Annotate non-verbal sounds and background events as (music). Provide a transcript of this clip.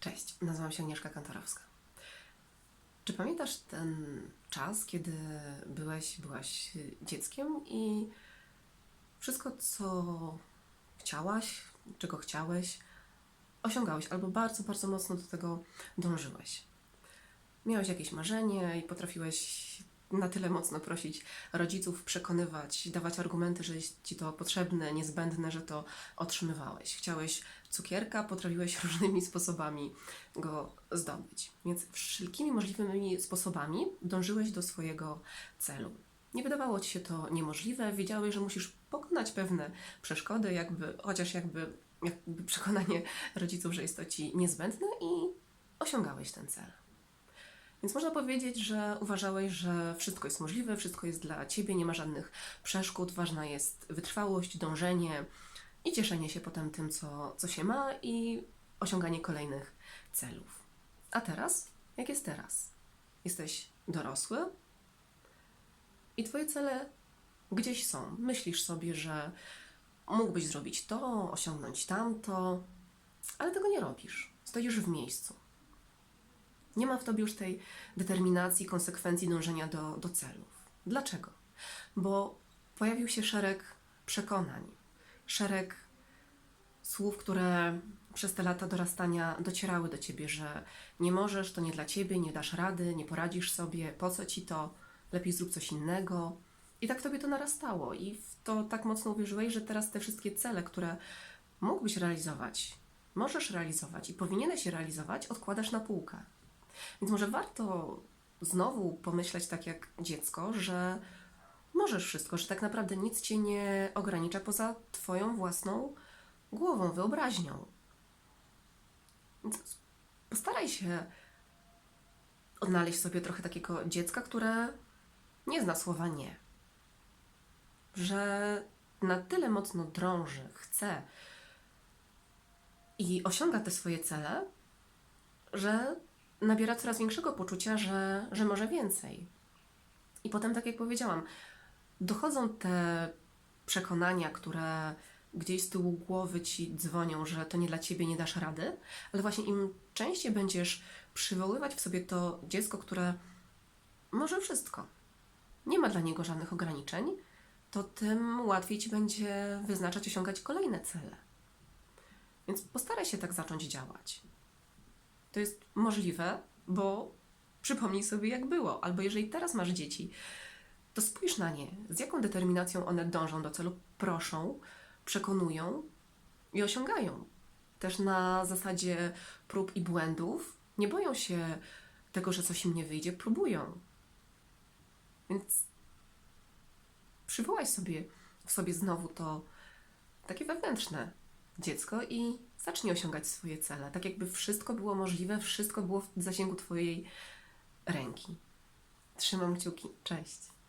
Cześć, nazywam się Agnieszka Kantorowska. Czy pamiętasz ten czas, kiedy byłeś, byłaś dzieckiem i wszystko, co chciałaś, czego chciałeś, osiągałeś albo bardzo, bardzo mocno do tego dążyłeś? Miałeś jakieś marzenie i potrafiłeś na tyle mocno prosić rodziców, przekonywać, dawać argumenty, że jest ci to potrzebne, niezbędne, że to otrzymywałeś. Chciałeś cukierka, potrafiłeś (laughs) różnymi sposobami go zdobyć. Więc wszelkimi możliwymi sposobami dążyłeś do swojego celu. Nie wydawało ci się to niemożliwe, wiedziałeś, że musisz pokonać pewne przeszkody, jakby, chociaż jakby, jakby przekonanie rodziców, że jest to ci niezbędne i osiągałeś ten cel. Więc można powiedzieć, że uważałeś, że wszystko jest możliwe, wszystko jest dla ciebie, nie ma żadnych przeszkód, ważna jest wytrwałość, dążenie i cieszenie się potem tym, co, co się ma i osiąganie kolejnych celów. A teraz? Jak jest teraz? Jesteś dorosły i twoje cele gdzieś są. Myślisz sobie, że mógłbyś zrobić to, osiągnąć tamto, ale tego nie robisz. Stoisz w miejscu. Nie ma w tobie już tej determinacji, konsekwencji dążenia do, do celów. Dlaczego? Bo pojawił się szereg przekonań, szereg słów, które przez te lata dorastania docierały do ciebie, że nie możesz, to nie dla ciebie, nie dasz rady, nie poradzisz sobie, po co ci to, lepiej zrób coś innego. I tak tobie to narastało i w to tak mocno uwierzyłeś, że teraz te wszystkie cele, które mógłbyś realizować, możesz realizować i powinieneś je realizować, odkładasz na półkę. Więc może warto znowu pomyśleć tak jak dziecko, że możesz wszystko, że tak naprawdę nic cię nie ogranicza poza twoją własną głową, wyobraźnią. Więc postaraj się odnaleźć sobie trochę takiego dziecka, które nie zna słowa nie. Że na tyle mocno drąży, chce i osiąga te swoje cele, że nabiera coraz większego poczucia, że, że może więcej. I potem, tak jak powiedziałam, dochodzą te przekonania, które gdzieś z tyłu głowy ci dzwonią, że to nie dla ciebie, nie dasz rady, ale właśnie im częściej będziesz przywoływać w sobie to dziecko, które może wszystko, nie ma dla niego żadnych ograniczeń, to tym łatwiej ci będzie wyznaczać, osiągać kolejne cele. Więc postaraj się tak zacząć działać. To jest możliwe, bo przypomnij sobie, jak było. Albo jeżeli teraz masz dzieci, to spójrz na nie, z jaką determinacją one dążą do celu, proszą, przekonują i osiągają. Też na zasadzie prób i błędów nie boją się tego, że coś im nie wyjdzie, próbują. Więc przywołaj sobie w sobie znowu to takie wewnętrzne dziecko i zacznij osiągać swoje cele. Tak jakby wszystko było możliwe, wszystko było w zasięgu Twojej ręki. Trzymam kciuki. Cześć.